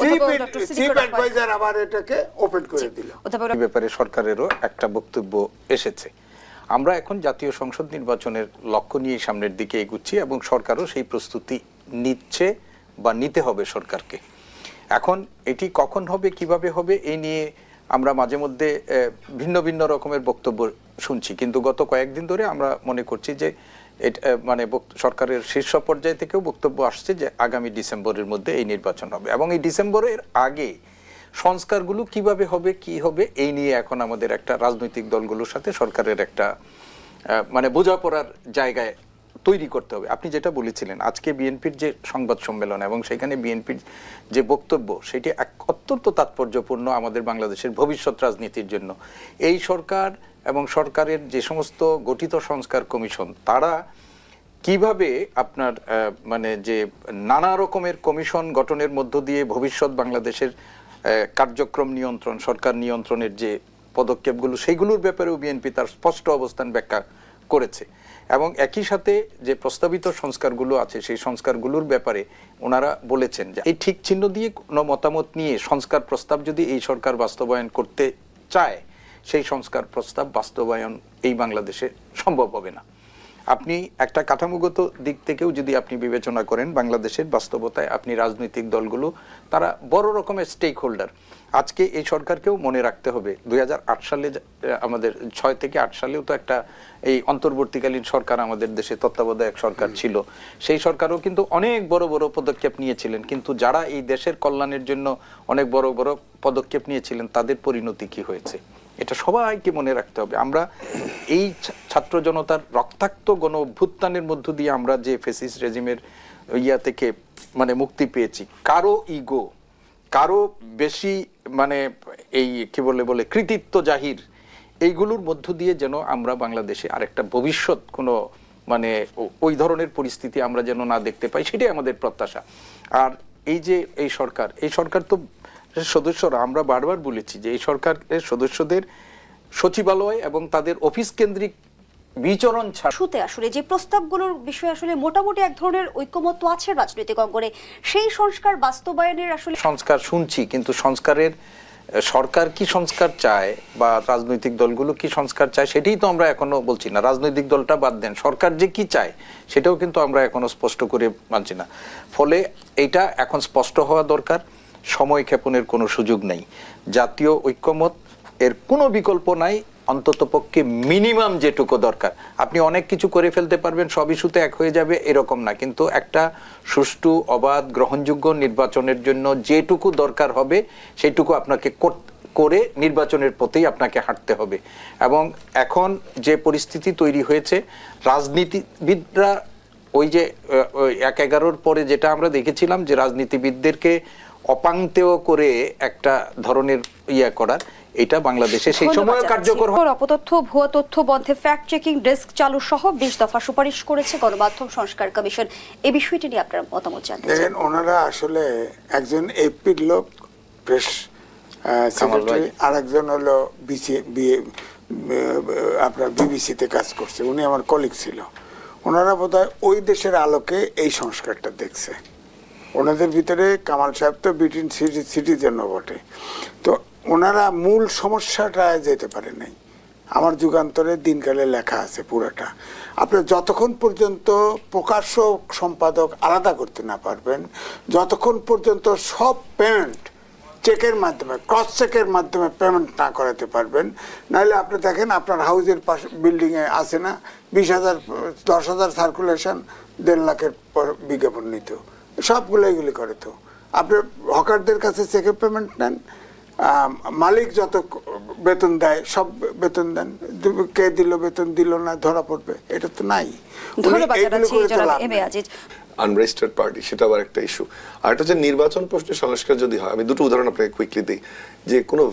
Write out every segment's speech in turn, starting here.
Chief অধ্যাপক doctor chief Siddiqur Rahman. Adviser আবার এটাকে ওপেন করে দিল। ব্যাপারে সরকারেরও একটা বক্তব্য এসেছে। আমরা এখন জাতীয় সংসদ নির্বাচনের লক্ষ্য নিয়ে সামনের দিকে এগুচ্ছি এবং সরকারও সেই প্রস্তুতি নিচ্ছে বা নিতে হবে সরকারকে। এখন এটি কখন হবে কীভাবে হবে এই নিয়ে আমরা মাঝে মধ্যে আহ, ভিন্ন ভিন্ন রকমের বক্তব্য শুনছি। কিন্তু গত কয়েকদিন ধরে আমরা মনে করছি যে এট- মানে সরকারের শীর্ষ পর্যায় থেকেও বক্তব্য আসছে যে আগামী ডিসেম্বরের মধ্যে এই নির্বাচন হবে এবং এই ডিসেম্বরের আগে সংস্কারগুলো কীভাবে হবে, কি হবে, এই নিয়ে এখন আমাদের একটা রাজনৈতিক দলগুলোর সাথে সরকারের একটা মানে বোঝাপড়ার জায়গায় তৈরি করতে হবে। আপনি যেটা বলেছিলেন, আজকে বিএনপির যে সংবাদ সম্মেলন এবং সেখানে বিএনপির যে বক্তব্য, সেটি এক অত্যন্ত তাৎপর্যপূর্ণ আমাদের বাংলাদেশের ভবিষ্যৎ রাজনীতির জন্য। এই সরকার এবং সরকারের যে সমস্ত গঠিত সংস্কার কমিশন, তারা কীভাবে আপনার মানে যে নানা রকমের কমিশন গঠনের মধ্য দিয়ে ভবিষ্যৎ বাংলাদেশের কার্যক্রম নিয়ন্ত্রণ, সরকার নিয়ন্ত্রণের যে পদক্ষেপগুলো সেইগুলোর ব্যাপারেও বিএনপি তার স্পষ্ট অবস্থান ব্যাখ্যা করেছে। এবং একই সাথে যে প্রস্তাবিত সংস্কারগুলো আছে, সেই সংস্কারগুলোর ব্যাপারে ওনারা বলেছেন যে, এই ঠিক চিহ্ন দিয়ে কোনো মতামত নিয়ে সংস্কার প্রস্তাব যদি এই সরকার বাস্তবায়ন করতে চায় সেই সংস্কার প্রস্তাব বাস্তবায়ন এই বাংলাদেশে সম্ভব হবে না। আপনি একটা কাঠামোগত দিক থেকেও যদি আপনি বিবেচনা করেন বাংলাদেশের বাস্তবতায় আপনি রাজনৈতিক দলগুলো তারা বড় রকমের স্টেক হোল্ডার আজকে এই সরকারকেও মনে রাখতে হবে দুই হাজার আট সালে আমাদের ছয় থেকে আট সালেও তো একটা এই অন্তর্বর্তীকালীন সরকার আমাদের দেশে তত্ত্বাবধায়ক সরকার ছিল। সেই সরকারও কিন্তু অনেক বড় বড় পদক্ষেপ নিয়েছিলেন কিন্তু যারা এই দেশের কল্যাণের জন্য অনেক বড় বড় পদক্ষেপ নিয়েছিলেন তাদের পরিণতি কি হয়েছে? এটা সবাইকে মনে রাখতে হবে। আমরা এই ছাত্র জনতার রক্তাক্ত গণ অভ্যুত্থানের মধ্য দিয়ে আমরা যে ফেসিস রেজিমের ইয়া থেকে মানে মুক্তি পেয়েছি, কারও ইগো কারও বেশি মানে এই কি বলে বলে কৃতিত্ব জাহির, এইগুলোর মধ্য দিয়ে যেন আমরা বাংলাদেশে আরেকটা ভবিষ্যৎ, কোনো মানে ওই ধরনের পরিস্থিতি আমরা যেন না দেখতে পাই, সেটাই আমাদের প্রত্যাশা। আর এই যে এই সরকার এই সরকার তো সদস্যরা আমরা বারবার বলেছি যে এই সরকারের সদস্যদের সচিবালয় এবং তাদের অফিস কেন্দ্রিক বিচরণ শুতে আসলে যে প্রস্তাবগুলোর বিষয়ে আসলে মোটামুটি এক ধরনের ঐক্যমত্য আছে রাজনৈতিক অঙ্গনে সেই সংস্কার বাস্তবায়নের আসলে সংস্কার শুনছি কিন্তু সংস্কারের সরকার কি সংস্কার চায় বা রাজনৈতিক দলগুলো কি সংস্কার চায় সেটাই তো আমরা এখনও বলছি না। রাজনৈতিক দলটা বাদ দেন সরকার যে কি চায় সেটাও কিন্তু আমরা এখনও স্পষ্ট করে মানছি না। ফলে এটা এখন স্পষ্ট হওয়া দরকার। সময় ক্ষেপণের কোনো সুযোগ নেই। জাতীয় ঐক্যমত, এর কোনো বিকল্প নাই, অন্তত পক্ষে মিনিমাম যেটুকু দরকার। আপনি অনেক কিছু করে ফেলতে পারবেন, সব ইস্যুতে এক হয়ে যাবে, এরকম না। কিন্তু একটা সুষ্ঠু, অবাধ, গ্রহণযোগ্য নির্বাচনের জন্য যেটুকু দরকার হবে, সেটুকু আপনাকে করে নির্বাচনের পথেই আপনাকে হাঁটতে হবে। এবং এখন যে পরিস্থিতি তৈরি হয়েছে, রাজনীতিবিদরা ওই যে এক এগারোর পরে যেটা আমরা দেখেছিলাম যে, রাজনীতিবিদদেরকে অপাংতেয় করে একটা ধরনের ইয়া করার এটা বাংলাদেশে সেই সময় কার্যকর হয়। অপতথ্য ভুয়া তথ্য বন্ধে ফ্যাক্ট চেকিং ডেস্ক চালু সহ বিশ দফা সুপারিশ করেছে গণমাধ্যম সংস্কার কমিশন। এই বিষয়টি নিয়ে আপনার মতামত জানতে চাই। দেখেন ওনারা আসলে একজন এপির লোক প্রেস সেক্রেটারি আর একজন হলো বিসি আপনার বিবিসিতে কাজ করছে। উনি আমার কলিগ ছিল। ওনারা বোধহয় ওই দেশের আলোকে এই সংস্কারটা দেখছে। ওনাদের ভিতরে কামাল সাহেব তো ব্রিটেন সিটিজেনও বটে। তো ওনারা মূল সমস্যাটা যেতে পারে নাই। আমার যুগান্তরে দিনকালে লেখা আছে পুরোটা। আপনি যতক্ষণ পর্যন্ত প্রকাশক, সম্পাদক আলাদা করতে না পারবেন, যতক্ষণ পর্যন্ত সব পেমেন্ট চেকের মাধ্যমে ক্রস চেকের মাধ্যমে পেমেন্ট না করাতে পারবেন, নাহলে আপনি দেখেন আপনার হাউজের পাশে বিল্ডিংয়ে আছে না, বিশ হাজার, দশ হাজার সার্কুলেশন দেড় লাখের বিজ্ঞাপন নিত সবগুলো এগুলি করে তো। আপনি হকারদের কাছে চেকের পেমেন্ট নেন মালিক যত বেতন দেয় সব বেতন দেন। কে দিল বেতন দিল না ধরা পড়বে এটা তো নাই। আনরেজিস্টার্ড পার্টি সেটা আবার একটা ইস্যু আর একটা হচ্ছে নির্বাচন প্রশ্নে সংস্কার যদি হয় আমি দুটো উদাহরণ আপনাকে কুইকলি দিই। যে কোনো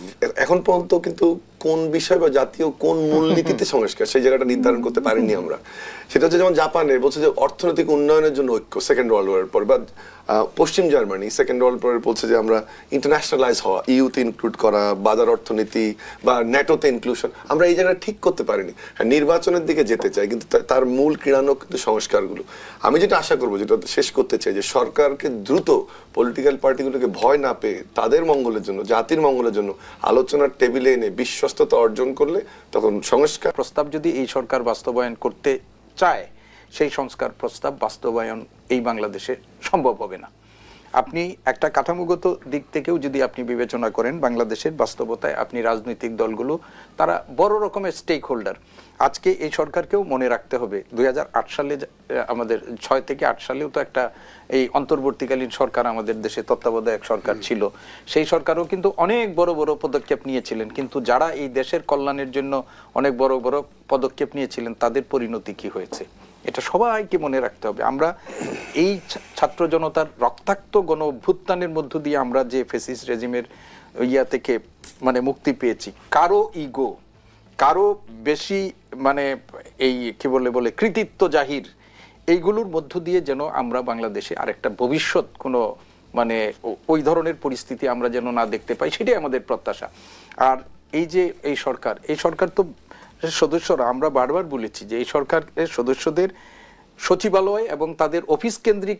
এখন পর্যন্ত কিন্তু কোন বিষয় বা জাতীয় কোন মূলনীতিতে সংস্কার সেই জায়গাটা নির্ধারণ করতে পারিনি আমরা। সেটা হচ্ছে যেমন জাপানে বলছে যে অর্থনৈতিক উন্নয়নের জন্য ঐক্য সেকেন্ড ওয়ার্ল্ড ওয়ারের পর বা পশ্চিম জার্মানি সেকেন্ড ওয়ার্ল্ড ওয়ার বলছে যে আমরা ইন্টারন্যাশনালাইজ হওয়া ইউতে ইনক্লুড করা বাজার অর্থনীতি বা ন্যাটোতে ইনক্লুশন আমরা এই জায়গাটা ঠিক করতে পারিনি। হ্যাঁ, নির্বাচনের দিকে যেতে চাই কিন্তু তার মূল ক্রীড়ানো কিন্তু সংস্কারগুলো। আমি যেটা আশা করব যেটা শেষ করতে চাই যে সরকারকে দ্রুত পলিটিক্যাল পার্টিগুলোকে ভয় না পেয়ে তাদের মঙ্গলের জন্য জাতির মঙ্গলের জন্য আলোচনার টেবিলে এনে বিশ্বস্ততা অর্জন করলে তখন সংস্কার প্রস্তাব যদি এই সরকার বাস্তবায়ন করতে চায়, সেই সংস্কার প্রস্তাব বাস্তবায়ন এই বাংলাদেশে সম্ভব হবে না। আপনি একটা কাঠামোগত দিক থেকেও যদি আপনি বিবেচনা করেন বাংলাদেশের বাস্তবতায়, আপনি রাজনৈতিক দলগুলো, তারা বড় রকমের স্টেক হোল্ডার আজকে এই সরকারকেও মনে রাখতে হবে। দুই হাজার আট সালে আমাদের ছয় থেকে আট সালেও তো একটা এই অন্তর্বর্তীকালীন সরকার আমাদের দেশে তত্ত্বাবধায়ক সরকার ছিল। সেই সরকারও কিন্তু অনেক বড় বড় পদক্ষেপ নিয়েছিলেন। কিন্তু যারা এই দেশের কল্যাণের জন্য অনেক বড় বড় পদক্ষেপ নিয়েছিলেন তাদের পরিণতি কি হয়েছে? এটা সবাইকে মনে রাখতে হবে। আমরা এই ছাত্র জনতার রক্তাক্ত গণ অভ্যুত্থানের মধ্য দিয়ে আমরা যে ফেসিস রেজিমের ইয়া থেকে মানে মুক্তি পেয়েছি কারও ইগো কারও বেশি মানে এই কি বলে বলে কৃতিত্ব জাহির এইগুলোর মধ্য দিয়ে যেন আমরা বাংলাদেশে আরেকটা ভবিষ্যৎ কোনো মানে ওই ধরনের পরিস্থিতি আমরা যেন না দেখতে পাই, সেটাই আমাদের প্রত্যাশা। আর এই যে এই সরকার এই সরকার তো সদস্যরা, আমরা বারবার বলেছি যে এই সরকারের সদস্যদের সচিবালয় এবং তাদের অফিস কেন্দ্রিক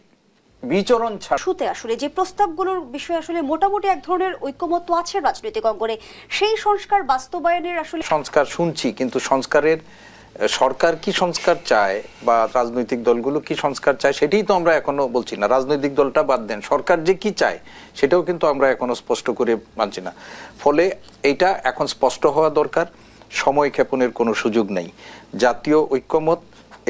বিচরণ ছাড়া শুতে আসলে যে প্রস্তাবগুলোর বিষয়ে আসলে মোটামুটি এক ধরনের ঐক্যমত্য আছে রাজনৈতিক অঙ্গনে সেই সংস্কার বাস্তবায়নের আসলে সংস্কার শুনছি কিন্তু সংস্কারের সরকার কি সংস্কার চায় বা রাজনৈতিক দলগুলো কি সংস্কার চায় সেটাই তো আমরা এখনও বলছি না। রাজনৈতিক দলটা বাদ দেন সরকার যে কি চায় সেটাও কিন্তু আমরা এখনও স্পষ্ট করে মানছি না। ফলে এটা এখন স্পষ্ট হওয়া দরকার সময় ক্ষেপণের কোনো সুযোগ নেই। জাতীয় ঐক্যমত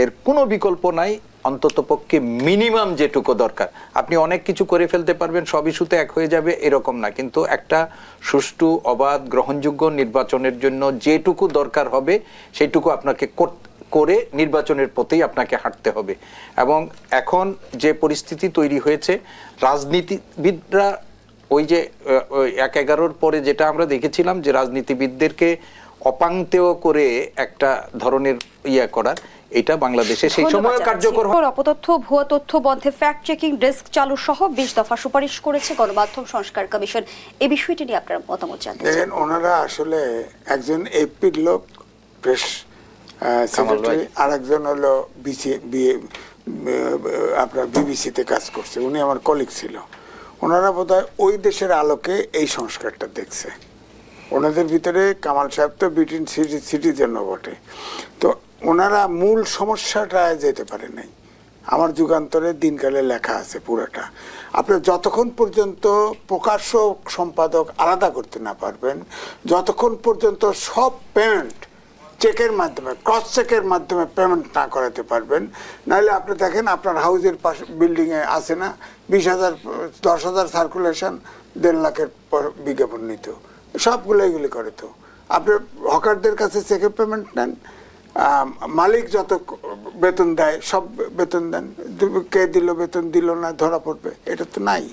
এর কোনো বিকল্প নাই অন্তত পক্ষে মিনিমাম যেটুকু দরকার। আপনি অনেক কিছু করে ফেলতে পারবেন, সব ইস্যুতে এক হয়ে যাবে, এরকম না। কিন্তু একটা সুষ্ঠু, অবাধ, গ্রহণযোগ্য নির্বাচনের জন্য যেটুকু দরকার হবে, সেটুকু আপনাকে করে নির্বাচনের পথেই আপনাকে হাঁটতে হবে। এবং এখন যে পরিস্থিতি তৈরি হয়েছে, রাজনীতিবিদরা ওই যে এক এগারোর পরে যেটা আমরা দেখেছিলাম যে, রাজনীতিবিদদেরকে অপাংতেয় করে একটা ধরনের ইয়া করার এটা বাংলাদেশে সেই সময় কার্যকর। অপতথ্য ভুয়া তথ্য বন্ধে ফ্যাক্ট চেকিং ডেস্ক চালু সহ বিশ দফা সুপারিশ করেছে গণমাধ্যম সংস্কার কমিশন। এই বিষয়টি নিয়ে আপনার মতামত জানতে চাই। দেখেন ওনারা আসলে একজন এপির লোক প্রেস সেক্রেটারি আর একজন হলো বিসি আপনার বিবিসিতে কাজ করছে। উনি আমার কলিগ ছিল। ওনারা বোধহয় ওই দেশের আলোকে এই সংস্কারটা দেখছে। ওনাদের ভিতরে কামাল সাহেব তো ব্রিটেন সিটি সিটিজেন বটে। তো ওনারা মূল সমস্যাটা যেতে পারে নাই। আমার যুগান্তরে দিনকালে লেখা আছে পুরোটা। আপনি যতক্ষণ পর্যন্ত প্রকাশক, সম্পাদক আলাদা করতে না পারবেন, যতক্ষণ পর্যন্ত সব পেমেন্ট চেকের মাধ্যমে ক্রস চেকের মাধ্যমে পেমেন্ট না করাতে পারবেন, নাহলে আপনি দেখেন আপনার হাউজের পাশে বিল্ডিংয়ে আছে না, বিশ হাজার, দশ হাজার সার্কুলেশন দেড় লাখের বিজ্ঞাপন নিত। সবগুলো এগুলি করে তো। আপনি হকারদের কাছে চেকের পেমেন্ট নেন মালিক যত বেতন দেয় সব বেতন দেন। কে দিল বেতন দিল না ধরা পড়বে। এটা তো নাই।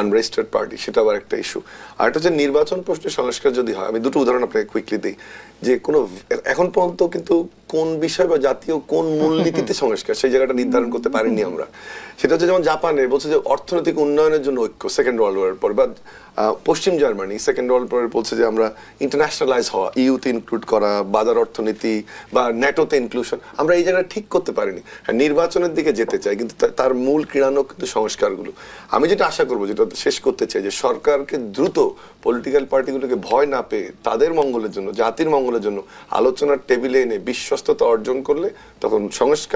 আনরেজিস্টার্ড পার্টি সেটা আবার একটা ইস্যু আর একটা যে নির্বাচন প্রশ্নে সংস্কার যদি হয় আমি দুটো উদাহরণ আপনাকে কুইকলি দিই। যে কোনো এখন পর্যন্ত কিন্তু কোন বিষয় বা জাতীয় কোন মূলনীতিতে সংস্কার সেই জায়গাটা নির্ধারণ করতে পারিনি আমরা। সেটা হচ্ছে যেমন জাপানে বলছে যে অর্থনৈতিক উন্নয়নের জন্য ঐক্য সেকেন্ড ওয়ার্ল্ড ওয়ারের পর বা পশ্চিম জার্মানি সেকেন্ড ওয়ার্ল্ড ওয়ার বলছে যে আমরা ইন্টারন্যাশনালাইজ হওয়া ইউতে ইনক্লুড করা বাজার অর্থনীতি বা ন্যাটোতে ইনক্লুশন আমরা এই জায়গাটা ঠিক করতে পারিনি। হ্যাঁ, নির্বাচনের দিকে যেতে চাই কিন্তু তার মূল ক্রীড়ানো কিন্তু সংস্কারগুলো। আমি যেটা আশা করব যেটা শেষ করতে চাই যে সরকারকে দ্রুত পলিটিক্যাল পার্টিগুলোকে ভয় না পেয়ে তাদের মঙ্গলের জন্য জাতির মঙ্গলের জন্য আলোচনার টেবিলে এনে বিশ্বস্ততা অর্জন করলে তখন সংস্কার